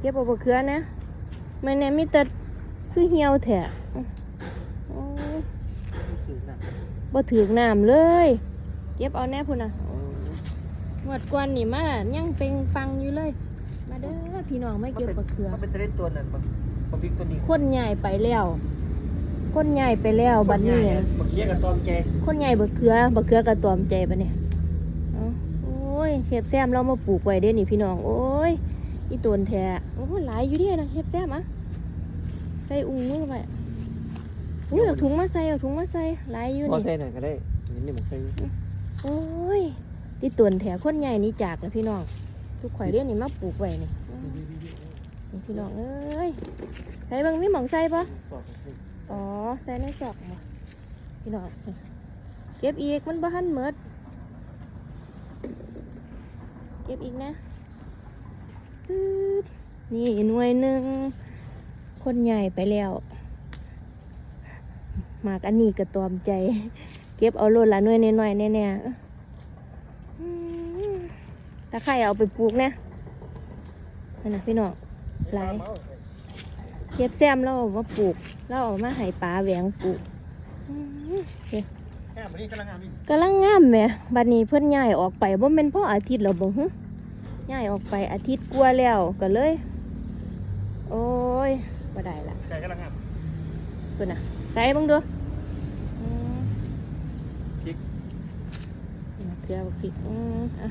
เก็บเอาบะเขือนะมันเนี่ยมีแต่คือเหี่ยวแท้อ๋อคือน่ะบ่ถือกน้ำเลย เก็บเอาแน่พุ่นน่ะงวดกวนนี่มายังเป็งปังอยู่เลย มาเด้อพี่น้องไม่เก็บบะเขือมันเป็นตะเล่นตัวนั้นบักบักบิ๊กตัวนี้คนใหญ่ไปแล้วคนใหญ่ไปแล้วบัดนี้บักเคียกับตอมแกคนใหญ่บะเขือบะเขือกระตอมใจปะเนี่ยเอ้าโอ้ยเชฟแซมเรามาปลูกไว้เด้นี่พี่น้อง โอ้ย อีตวนแท้โอ้ยหลายอยู่เดินะเชฟแซมอะใส่อุ้งมือไว้อุ้ยเอาถุงมาใส่เอาถุงมาใส่หลายอยู่พอนี่ใส่หน่อยก็ได้นี่นี่มันใส่โอ้ยอีตวนแท้คนใหญ่นี่จากแล้วพี่น้อง ทุกข่อยเรียนนี่มาปลูกไว้นี่นี่พี่น้องเอ้ยใส่เบางมีหมองใส่ปะอ๋อใส่ในซอกบ่พี่น้องเก็บอีกมันบ่ทันหมดเก็บอีกนะปึ๊บ นี่หน่วยหนึ่งคนใหญ่ไปแล้วหมากอันนี้กระตอมใจ เก็บเอาโลดละหน่วยน้อยๆแน่ๆอืมตะไคร่เอาไปปลูกนะนั่นนะพี่น้องหลายเทียบแซมเราเอามาปลูกเราเอามาให้ปลาแหวงปลูกอื้อหือแค่มันนี่กำลังงามอีกกำลังงามแหม่บัดนี้เพิ่นย้ายออกไปบ่แม่นเพราะอาทิตย์แล้วบ่ฮึ ย้ายออกไปอาทิตย์กว่าแล้วก็เลย โอ้ยบ่ได้ละแค่กำลังงามเพิ่นน่ะใส่เบิ่งดูอืมพริกนี่นะเกลือบักพริกอืมอะ